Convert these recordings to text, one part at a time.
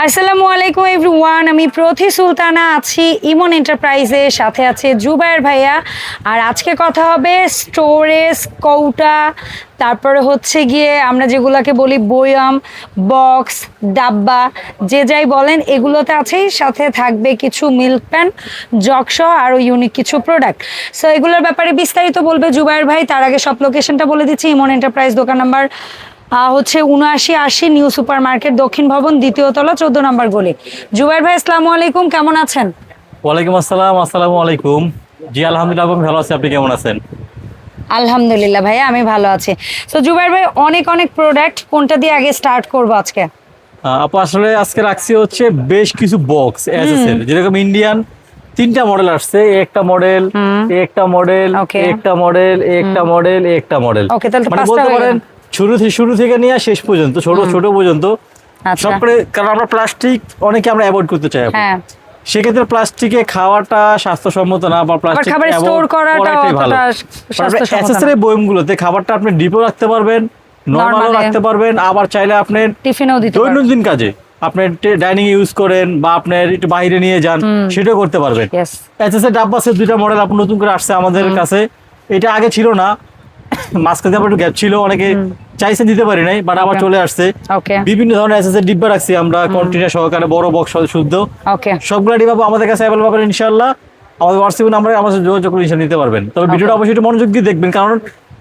আসসালামু আলাইকুম এভরিওয়ান, আমি প্রথি সুলতানা আছি ইমন এন্টারপ্রাইজের সাথে আছে জুবায়ের ভাইয়া। আর আজকে কথা হবে স্টোরেজ, কৌটা, তারপরে হচ্ছে গিয়ে আমরা যেগুলোকে বলি বয়াম, বক্স, ডাব্বা, যে যাই বলেন, এগুলোতে আছেই সাথে থাকবে কিছু মিল্ক প্যান জগসহ আরও ইউনিক কিছু প্রোডাক্ট সো এগুলোর ব্যাপারে বিস্তারিত বলবে জুবায়ের ভাই, তার আগে সব লোকেশনটা বলে দিচ্ছি, ইমন এন্টারপ্রাইজ দোকান নাম্বার হচ্ছে উনআশি আশি নিউ সুপার মার্কেট দক্ষিণ ভবন দ্বিতীয় তলা চোদ্দ নম্বর গলি। জুবাইর ভাই আসসালামু আলাইকুম কেমন আছেন? ওয়ালাইকুম আসসালাম আসসালামু আলাইকুম। জি আলহামদুলিল্লাহ ভালো আছি আপনি কেমন আছেন? আলহামদুলিল্লাহ ভাইয়া আমি ভালো আছি। তো জুবাইর ভাই অনেক অনেক প্রোডাক্ট কোনটা দিয়ে আগে স্টার্ট করব আজকে? আপু আসলে আজকে রাখছি হচ্ছে বেশ কিছু বক্স এসএসএল যেরকম ইন্ডিয়ান তিনটা মডেল আসছে একটা মডেল একটা মডেল. একটা মডেল একটা মডেল একটা মডেল মানে বলতে পারেন শুরু থেকে শুরু থেকে নিয়ে শেষ পর্যন্ত ছোট ছোট পর্যন্ত আচ্ছা। কারণ আমরা প্লাস্টিক অনেকে আমরা অ্যাভয়েড করতে চাই হ্যাঁ। সেক্ষেত্রে প্লাস্টিকে খাওয়াটা স্বাস্থ্যসম্মত না বা প্লাস্টিক খাবার স্টোর করাটা বয়মগুলোতে খাবারটা আপনি ডিপো রাখতে পারবেন নরমালও। রাখতে পারবেন আবার চাইলে আপনি টিফিনেও দিতে দৈনন্দিন কাজে আপনি ডাইনিং ইউজ করেন বা আপনার একটু বাইরে নিয়ে যান সেটাও করতে পারবেন। ইয়েস এসএসএল ডাব্বাসের দুইটা মডেল আপনি নতুন করে আসছে আমাদের কাছে। এটা আগে ছিল না মাঝখানে আবার একটু গ্যাপ ছিল অনেকে চাইছেন দিতে পারি নাই বাট আবার চলে আসছে। ওকে বিভিন্ন ধরনের এসএসএল ডিব্বা রাখছি আমরা কন্টেনার সহকারে বড় বক্স শুদ্ধ। ওকে সবগুলো ডিব্বা আমাদের কাছে অ্যাভেলেবল পাবেন ইনশাআল্লাহ। আমাদের হোয়াটসঅ্যাপ নাম্বারে আমাদের যোগাযোগ করে ইনশাআল্লাহ নিতে পারবেন। তবে ভিডিওটা অবশ্যই একটু মনোযোগ দিয়ে দেখবেন কারণ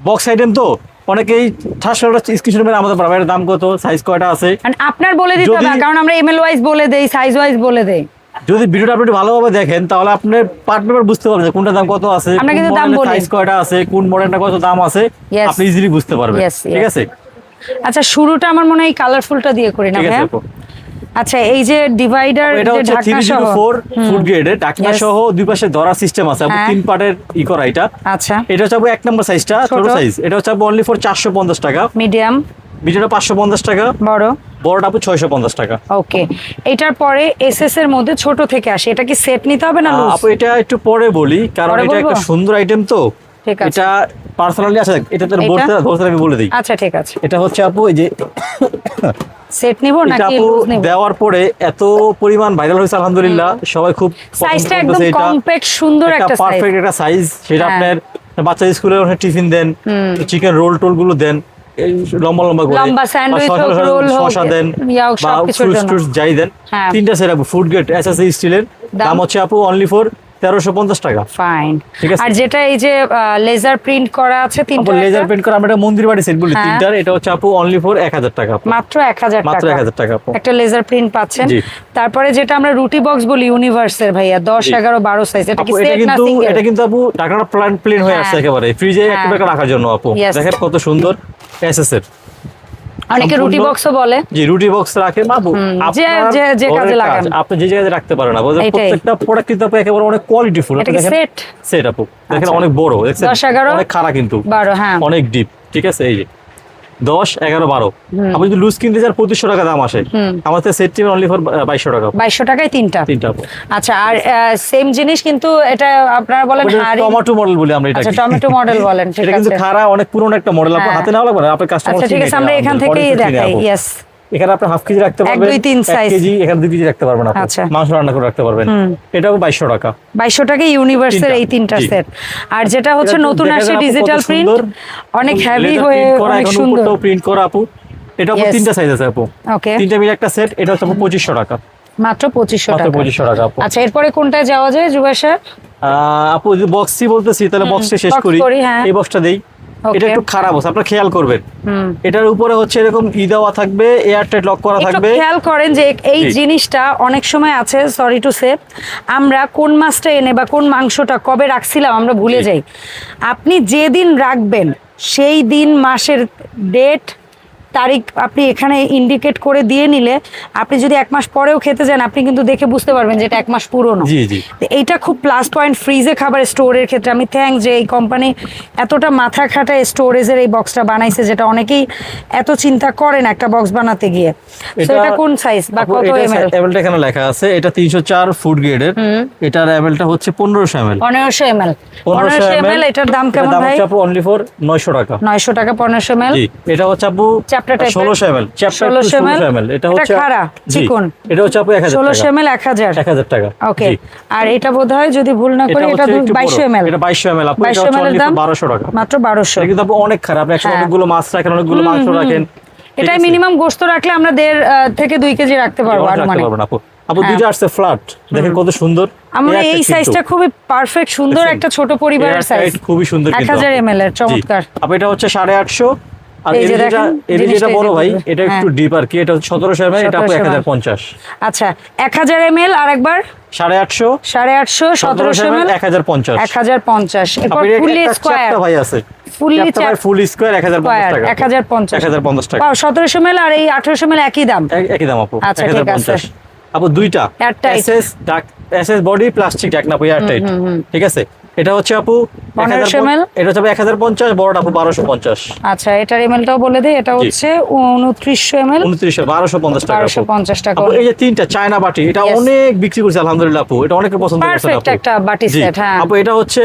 বক্স আইটেম তো অনেকেই ঠাস করে স্ক্রিনশট মেরে আমাদের পারবে এর দাম কত সাইজ কয়টা আছে। আপনার বলে দিতে হবে কারণ আমরা এমএল ওয়াইজ বলে দেই সাইজ ওয়াইজ বলে দেই। যদি ভিডিওটা আপনি ভালোভাবে দেখেন তাহলে আপনি পার্ট পেপার বুঝতে পারবেন যে কোনটা দাম কত আছে আমরা কিন্তু দাম বলি। সাইজ কয়টা আছে কোন মডেলটা কত দাম আছে আপনি ইজিলি বুঝতে পারবেন। ঠিক আছে? আচ্ছা শুরুটা আমার মনে হয় কালারফুলটা দিয়ে করি না আপু। আচ্ছা এই যে ডিভাইডার এটা হচ্ছে থ্রি ঢাকনা জিরো সহ। ফোর ফুড গ্রেডের ঢাকনা সহ দুই পাশে ধরা সিস্টেম আছে আপু হ্যাঁ। তিন পার্টের ই করা এটা। আচ্ছা। এটা হচ্ছে এক নম্বর সাইজটা ছোট। সাইজ এটা হচ্ছে অনলি ফর চারশো পঞ্চাশ টাকা। মিডিয়াম পাঁচশো পঞ্চাশ টাকা। বড়। বড়টা আপু টাকা। ওকে এটার পরে এসএস এর মধ্যে ছোট থেকে আসে এটা কি সেট নিতে হবে না আপু এটা একটু পরে বলি কারণ এটা একটা সুন্দর আইটেম তো। এটা পার্সোনালি আছে এটা তো এটা? বলতে ধরতে আমি বলে দিই। আচ্ছা ঠিক আছে। এটা হচ্ছে আপু এই যে সেট নিব নাকি আপু লুজ নিব? দেওয়ার পরে এত পরিমাণ ভাইরাল হয়েছে আলহামদুলিল্লাহ। সবাই খুব সাইজটা একদম। কম্প্যাক্ট সুন্দর একটা সাইজ পারফেক্ট একটা সাইজ সেটা হ্যাঁ। আপনার বাচ্চা স্কুলে টিফিন দেন চিকেন রোল টোলগুলো দেন। লম্বা লম্বা করে লম্বা স্যান্ডউইচ রোল শসা দেন বা ফ্রুটস। যাই দেন হ্যাঁ। তিনটা সেট আপু ফুড গ্রেড এসএসসি স্টিলের? দাম হচ্ছে আপু অনলি ফর তেরোশো পঞ্চাশ টাকা ফাইন ঠিক আছে। আর যেটা এই যে লেজার প্রিন্ট করা আছে তিনটা লেজার পেন্ট করে আমরা এটা মন্দির বাড়ি সেট বলি হ্যাঁ। তিনটার এটা হচ্ছে আপু অনলি ফর এক হাজার টাকা মাত্র এক হাজার মাত্র টাকা 1000 টাকা আপু। একটা লেজার প্রিন্ট পাচ্ছেন তারপরে যেটা আমরা রুটি বক্স বলি ইউনিভার্সের ভাইয়া দশ জি। এগারো বারো সাইজ এটা কি সেট না সিঙ্গেল এটা কিন্তু আপু ঢাকনাটা প্লান প্লেন হয়ে হ্যাঁ। আসছে একেবারে ফ্রিজে হ্যাঁ। একটা রাখার জন্য আপু দেখেন কত সুন্দর এসএস এর অনেকে রুটি বক্সও বলে। জি রুটি বক্স রাখেন বাবু যে- যে- যে কাজে লাগান। আপনি যে জায়গায় রাখতে পারেন না প্রত্যেকটা প্রোডাক্ট কিন্তু আপু একেবারে অনেক কোয়ালিটি ফুল এটা সেট সেট আপু। দেখেন আচ্ছা। অনেক বড় দেখছেন? 10 11 অনেক খাড়া কিন্তু। বারো হ্যাঁ। অনেক ডিপ ঠিক আছে? এই যে দশ এগারো বারো। আমি যদি লুজ কিনতে চান পঁচিশশো টাকা দাম আসে। আমাদের সেট টিমের অনলি ফর বাইশশো টাকা। বাইশশো টাকায় তিনটা? তিনটা আচ্ছা আর সেম জিনিস কিন্তু এটা আপনারা বলেন টমেটো মডেল বলি আমরা আচ্ছা এটা টমেটো মডেল বলেন ঠিক এটা কিন্তু খারা অনেক পুরনো একটা মডেল আপনার হ্যাঁ। হাতে নেওয়া লাগবে না আপনার কাস্টমার আচ্ছা ঠিক আছে আমরা এখান থেকেই দেখাই ইয়েস এখানে আপনি হাফ কেজি রাখতে পারবেন দুই, তিন এক size। কেজি এখানে কেজি রাখতে পারবেন আপনি। আচ্ছা। মাংস রান্না করে রাখতে পারবেন। এটাও টাকা। টাকা ইউনিভার্সের এই তিনটা সেট আর যেটা হচ্ছে নতুন আসছে ডিজিটাল প্রিন্ট অনেক হেভি হয়ে অনেক সুন্দর। প্রিন্ট করা আপু। এটা আপু তিনটা সাইজ আছে আপু। ওকে তিনটা মিলে একটা সেট এটা হচ্ছে টাকা। মাত্র পঁচিশশো মাত্র টাকা। পঁচিশশো টাকা আপু। আচ্ছা এরপরে কোনটায় যাওয়া যায় আহ, আপু যদি বক্সই বলতেছি তাহলে বক্সে শেষ করি। হ্যাঁ। এই বক্সটা দেই. এটা একটু খারাপ আছে আপনারা খেয়াল করবেন। এটার উপরে হচ্ছে এরকম ই দেওয়া থাকবে এয়ারটাইট লক করা থাকবে। খেয়াল করেন যে এই জিনিসটা অনেক সময় আছে সরি টু সে আমরা কোন মাছটা এনে বা কোন মাংসটা কবে রাখছিলাম আমরা ভুলে যাই। আপনি যেদিন রাখবেন সেই দিন মাসের ডেট তারিখ আপনি এখানে ইন্ডিকেট করে দিয়ে নিলে আপনি যদি এক মাস পরেও খেতে যান আপনি কিন্তু দেখে বুঝতে পারবেন যে এটা এক মাস পুরনো। এইটা খুব প্লাস পয়েন্ট ফ্রিজে খাবার স্টোরের ক্ষেত্রে। আমি থ্যাংক যে এই কোম্পানি এতটা মাথা খাটায় স্টোরেজের এই বক্সটা বানাইছে যেটা অনেকেই এত চিন্তা করেন একটা বক্স বানাতে গিয়ে। তো এটা কোন সাইজ বা কত এমএল এমএলটা এখানে লেখা আছে। এটা তিনশো চার ফুড গ্রেডের এটার এমএলটা হচ্ছে পনেরোশো এমএল পনেরোশো এমএল পনেরোশো পনেরোশো এমএল এমএল এটার দাম কেমন ভাই? দাম হচ্ছে অনলি ফর নয়শো টাকা। নয়শো টাকা পনেরোশো এমএল জি এটা হচ্ছে আপু টাইপের ষোলোশো এম এল 1600 ml, এটা এটা হচ্ছে খাড়া, চিকন। এটা হচ্ছে আপু এক হাজার ষোলোশো এম এল এক হাজার। এক হাজার টাকা ওকে আর এটা বোধ যদি ভুল না করি এটা হচ্ছে একটু বড়। বাইশশো এম এল এটা বাইশশো এম আপু এটা হচ্ছে এম এর only দাম বারোশো টাকা। মাত্র বারোশো। এটা কিন্তু আপু অনেক খারাপ আপনি একসাথে। অনেকগুলো মাছ রাখেন অনেকগুলো মাংস রাখেন। এটাই মিনিমাম গোস্ত রাখলে আমরা দেড় থেকে দুই কেজি রাখতে পারব আর মানে। আপু। আপু হ্যাঁ। দুইটা আসছে ফ্ল্যাট দেখেন কত সুন্দর। আমরা এই সাইজটা খুবই পারফেক্ট সুন্দর একটা ছোট পরিবারের সাইজ খুবই সুন্দর এর চমৎকার। আপু এটা হচ্ছে সাড়ে আটশো। আর এর যেটা বড় ভাই এটা একটু হ্যাঁ। ডিপ আর কি এটা হচ্ছে সতেরোশো এটা আপু 1700 এক হাজার ml পঞ্চাশ। আচ্ছা এক হাজার এম এল আর একবার সাড়ে আটশো। সাড়ে আটশো সতেরোশো এম এল এক হাজার পঞ্চাশ। এক হাজার পঞ্চাশ এরপর আপু, এর একটা ভাই আছে। ফুল স্কোয়ার এক হাজার টাকা এক হাজার পঞ্চাশ। এক হাজার পঞ্চাশ টাকা। সতেরোশো এম এল আর এই আঠারোশো এম একই দাম? একই দাম আপু আচ্ছা, এক হাজার ঠিক আছে। পঞ্চাশ আপু দুইটা। এসএস ডাক এসএস বডি প্লাস্টিক ডাক না ঠিক আছে? এটা হচ্ছে আপু 1500 1000 ml? এটা হচ্ছে এক হাজার পঞ্চাশ বড়টা আপু বারোশো পঞ্চাশ। আচ্ছা এটার এম এলটাও বলে দিই এটা হচ্ছে উনত্রিশশো এম এল উনত্রিশশো বারোশো পঞ্চাশ টাকা বারোশো আপু। পঞ্চাশ টাকা। আপু এই যে তিনটা চায়না বাটি এটা অনেক বিক্রি করছে আলহামদুলিল্লাহ আপু। এটা অনেকে পছন্দ করছে একটা বাটি set, হ্যাঁ। আপু এটা হচ্ছে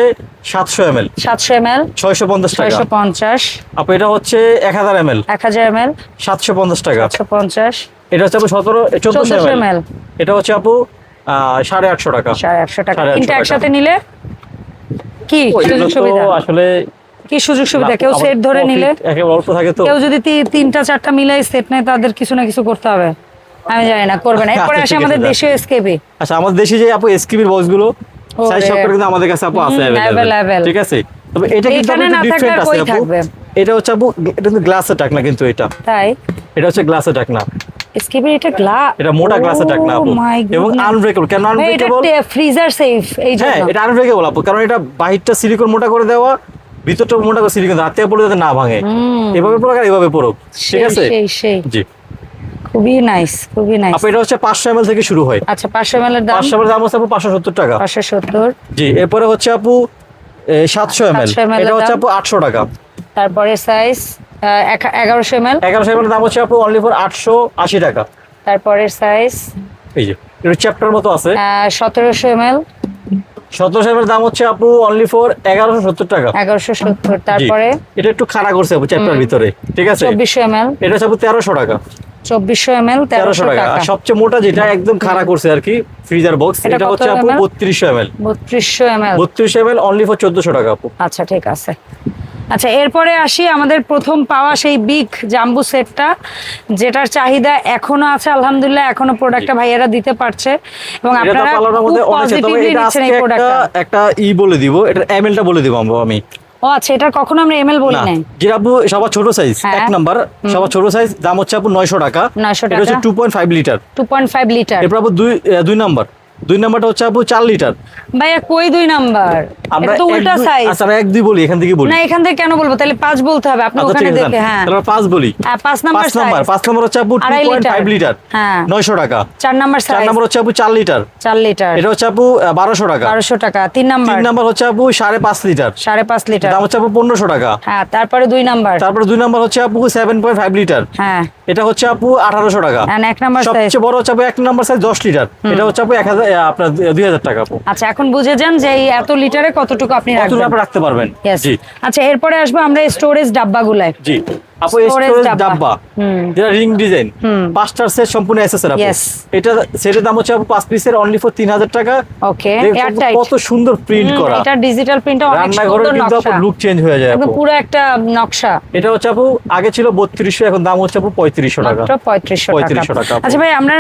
সাতশো এম এল সাতশো এম এল ছয়শো পঞ্চাশ টাকা। ছয়শো পঞ্চাশ। আপু এটা হচ্ছে এক হাজার এম এল এক হাজার এম এল সাতশো পঞ্চাশ টাকা। সাতশো পঞ্চাশ। এটা হচ্ছে আপু সতেরো চোদ্দশো 1400 এম ml এটা হচ্ছে আপু আহ, সাড়ে আটশো টাকা। সাড়ে একশো টাকা। তিনটা একসাথে নিলে? কি সুযোগ সুবিধা? আসলে কি সুযোগ সুবিধা? কেউ সেট ধরে নিলে? অল্প থাকে তো। কেউ যদি তিনটা চারটা মিলাই সেট নেয় তাদের কিছু না কিছু করতে হবে। আমি জানি না করবে না। এরপরে আচ্ছা, আসে আমাদের দেশীয় এসকেপি আচ্ছা আমাদের দেশে যে আপু এসকিবির বক্সগুলো সাইজ সবটা কিন্তু আমাদের কাছে আপু আছে available। ঠিক আছে? তবে এটা কিন্তু একটু ডিফারেন্ট আছে আপু। এটা হচ্ছে আপু এটা কিন্তু গ্লাসের টাকনা কিন্তু এটা। তাই? এটা হচ্ছে গ্লাসের টাকনা। এটা গ্লাস এটা মোটা গ্লাসের আপু। এবং আনব্রেকেবল কেন এটা ফ্রিজার সেফ এই হ্যাঁ এটা আনব্রেকেবল আপু। কারণ এটা বাহিরটা সিলিকন মোটা করে দেওয়া ভিতরটা মোটা করে সিলিকন হাতে পড়ে যাতে না ভাঙে। এভাবে পড়ুক আর এভাবে পড়ুক। ঠিক আছে? সেই সেই। জি। খুবই নাইস খুবই নাইস আপু এটা হচ্ছে পাঁচশো এম থেকে শুরু হয়। আচ্ছা পাঁচশো এম এর দাম? পাঁচশো এম দাম হচ্ছে আপু পাঁচশো সত্তর টাকা। পাঁচশো সত্তর। জি এরপরে হচ্ছে আপু সাতশো 700 ml এটা হচ্ছে আপু আটশো টাকা। তারপরে সাইজ এগারোশো এম এল এগারোশো এম দাম হচ্ছে আপু অনলি ফর আটশো আশি টাকা। সাইজ এই যে এটা চ্যাপ্টার মতো আছে। সতেরোশো এম এল সতেরোশো এম দাম হচ্ছে আপু অনলি ফর এগারোশো সত্তর টাকা। এগারোশো সত্তর তারপরে? এটা একটু খাড়া করছে আপু চ্যাপ্টার ভিতরে ঠিক আছে? চব্বিশশো এম এল এটা হচ্ছে আপু তেরোশো টাকা। চব্বিশশো এম এল তেরোশো টাকা। সবচেয়ে মোটা যেটা একদম খাড়া করছে আর কি ফ্রিজার বক্স এটা হচ্ছে আপু? বত্রিশশো এম এল বত্রিশশো এম এল বত্রিশশো এম এল অনলি ফর চোদ্দশো টাকা আপু। আচ্ছা ঠিক আছে। আচ্ছা এরপরে আসি আমাদের প্রথম পাওয়া সেই বিগ জাম্বু সেটটা যেটার চাহিদা এখনও আছে আলহামদুলিল্লাহ এখনও প্রোডাক্টটা ভাইয়ারা দিতে পারছে এবং আপনারা পজিটিভলি নিচ্ছেন এই একটা প্রোডাক্টটা একটা ই বলে দিব এটা এমএলটা বলে দিব আমি। ও আচ্ছা এটা কখনো আমরা এমএল বলি নাই। যেটা আপু সবার ছোট সাইজ হ্যাঁ। এক নাম্বার সবার ছোট সাইজ দাম হচ্ছে আপু নয়শো টাকা। 900 এটা হচ্ছে টাকা। Two point five litre two point five litre এরপর আপু দুই দুই নাম্বার দুই নাম্বারটা হচ্ছে আপু চার লিটার। ভাইয়া কই দুই নাম্বার? আমরা তো উল্টা সাইজ আচ্ছা আমরা এক দুই বলি এখান থেকে বলি। না এখান থেকে কেন বলব? তাহলে পাঁচ বলতে হবে আপনি আচ্ছা ওখানে দেখে হ্যাঁ। তাহলে পাঁচ বলি। হ্যাঁ, পাঁচ নাম্বার পাঁচ নাম্বার। পাঁচ নাম্বার হচ্ছে আপু টু আড়াই পয়েন্ট ফাইভ লিটার। লিটার। হ্যাঁ। নয়শো টাকা। চার নাম্বার চার সাইজ নাম্বার হচ্ছে আপু চার লিটার। চার লিটার। এটা হচ্ছে আপু বারোশো টাকা। বারোশো টাকা। তিন নাম্বার। তিন নাম্বার হচ্ছে আপু সাড়ে পাঁচ লিটার। সাড়ে পাঁচ লিটার। দাম হচ্ছে আপু পনেরোশো টাকা। হ্যাঁ তারপরে দুই নাম্বার। তারপরে দুই নাম্বার হচ্ছে আপু সেভেন পয়েন্ট ফাইভ লিটার। হ্যাঁ। এটা হচ্ছে আপু আঠারোশো টাকা। And এক নাম্বার সাইজ সবচেয়ে বড় হচ্ছে আপু এক নাম্বার সাইজ দশ লিটার। এটা হচ্ছে আপু এক হাজার আহ, আপনার দুই হাজার টাকা আপু। আচ্ছা এখন বুঝে যান যে এই এত লিটারে কতটুকু আপনি রাখতে পারবেন? জি। আচ্ছা এরপরে আসব আমরা স্টোরেজ ডাব্বাগুলায়। জি। আপু স্টোরেজ ডাব্বা। ডাব্বা যেটা রিং ডিজাইন পাঁচটার সেট সম্পূর্ণ আপু। এটা সেটের দাম হচ্ছে আপু পাঁচ পিসের অনলি ফর হাজার টাকা। ওকে কত সুন্দর প্রিন্ট করা। এটা ডিজিটাল প্রিন্টটা অনেক রান্নাঘরে সুন্দর কিন্তু আপু লুক চেঞ্জ হয়ে যায় আপু। পুরো একটা নকশা। এটা হচ্ছে আপু আগে ছিল বত্রিশশো এখন দাম হচ্ছে আপু টাকা। মাত্র পঁয়ত্রিশশো 3500 টাকা। আচ্ছা ভাই আমরা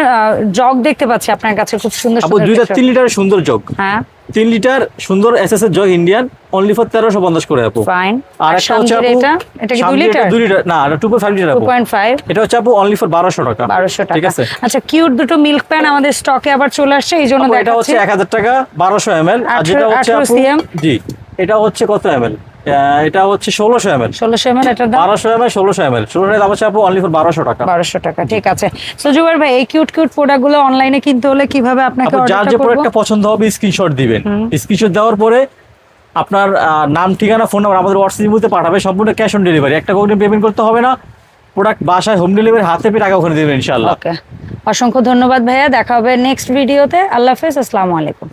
জগ দেখতে পাচ্ছি আপনার কাছে খুব সুন্দর দুইটা কিছু। তিন লিটারের সুন্দর জগ হ্যাঁ। তিন লিটার সুন্দর এস এস এর জগ ইন্ডিয়ান অনলি ফর তেরোশো পঞ্চাশ করে আপু। ফাইন আর একটা হচ্ছে আপু দুই লিটার? দুই লিটার না এটা two point five litre two point five এটা হচ্ছে আপু অনলি ফর বারোশো টাকা। বারোশো ঠিক আছে? আচ্ছা কিউট দুটো মিল্ক প্যান আমাদের স্টকে আবার চলে আসছে এই জন্য এটা হচ্ছে এক হাজার টাকা বারোশো এম এল আর যেটা 18 হচ্ছে আপু জি এটা হচ্ছে কত এম এল এটা হচ্ছে ষোলোশো এম এল। ষোলোশো এম এল এটার বারোশো এম এল ষোলোশো এম এল। ষোলোশো দাম হচ্ছে আপু অনলি ফর বারোশো টাকা। বারোশো টাকা ঠিক আছে। সো জুবাইর ভাই এই কিউট কিউট প্রোডাক্টগুলো অনলাইনে কিনতে হলে কীভাবে আপনাকে আপু যার যে প্রোডাক্টটা পছন্দ হবে স্ক্রিনশট দিবেন। স্ক্রিনশট দেওয়ার পরে আপনার নাম ঠিকানা ফোন নাম্বার আমাদের হোয়াটসঅ্যাপ মধ্যে পাঠাবে সম্পূর্ণ ক্যাশ অন ডেলিভারি একটা কোনো পেমেন্ট করতে হবে না। প্রোডাক্ট বাসায় হোম ডেলিভারি হাতে পেয়ে টাকা ওখানে দেবেন ইনশাল্লাহ ওকে অসংখ্য ধন্যবাদ ভাইয়া দেখা হবে নেক্সট ভিডিওতে আল্লাহ হাফেজ আসসালামু আলাইকুম।